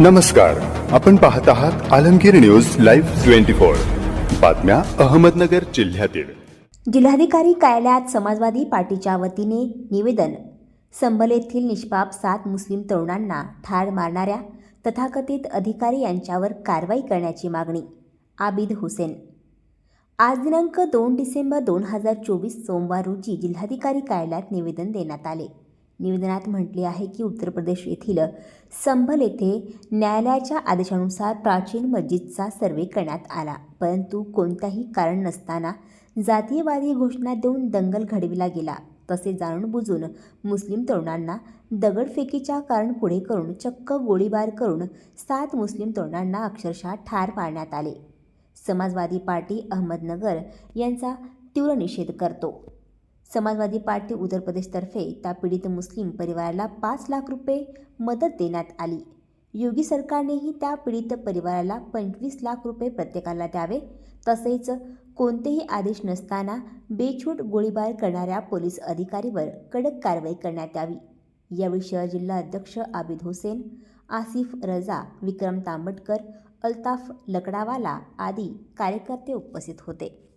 नमस्कार. आपण पाहत आहात Alamgir news live twenty four. बातम्या अहमदनगर जिल्ह्यातील. जिल्हाधिकारी कार्यालयात समाजवादी पार्टीच्या वतीने निवेदन. संबल येथील निष्पाप सात मुस्लिम तरुणांना ठार मारणाऱ्या तथाकथित अधिकारी यांच्यावर कारवाई करण्याची मागणी आबिद हुसेन. आज दिनांक दोन डिसेंबर दोन हजार चोवीस सोमवार रोजी जिल्हाधिकारी कार्यालयात निवेदन देण्यात आले. निवेदनात म्हटले आहे की उत्तर प्रदेश येथील संभल येथे न्यायालयाच्या आदेशानुसार प्राचीन मस्जिदचा सर्वे करण्यात आला. परंतु कोणताही कारण नसताना जातीयवादी घोषणा देऊन दंगल घडविला गेला. तसे जाणून बुजून मुस्लिम तरुणांना दगडफेकीच्या कारण पुढे करून चक्क गोळीबार करून सात मुस्लिम तरुणांना अक्षरशः ठार पाडण्यात आले. समाजवादी पार्टी अहमदनगर यांचा तीव्र निषेध करतो. समाजवादी पार्टी उत्तर प्रदेशतर्फे त्या पीडित मुस्लिम परिवाराला पाच लाख रुपये मदत देण्यात आली. योगी सरकारनेही त्या पीडित परिवाराला पंचवीस लाख रुपये प्रत्येकाला द्यावे तसेच कोणतेही आदेश नसताना बेछूट गोळीबार करणाऱ्या पोलीस अधिकारीवर कडक कारवाई करण्यात यावी. यावेळी शहर जिल्हा अध्यक्ष आबिद हुसेन आसिफ रजा विक्रम तांबटकर अल्ताफ लकडावाला आदी कार्यकर्ते उपस्थित होते.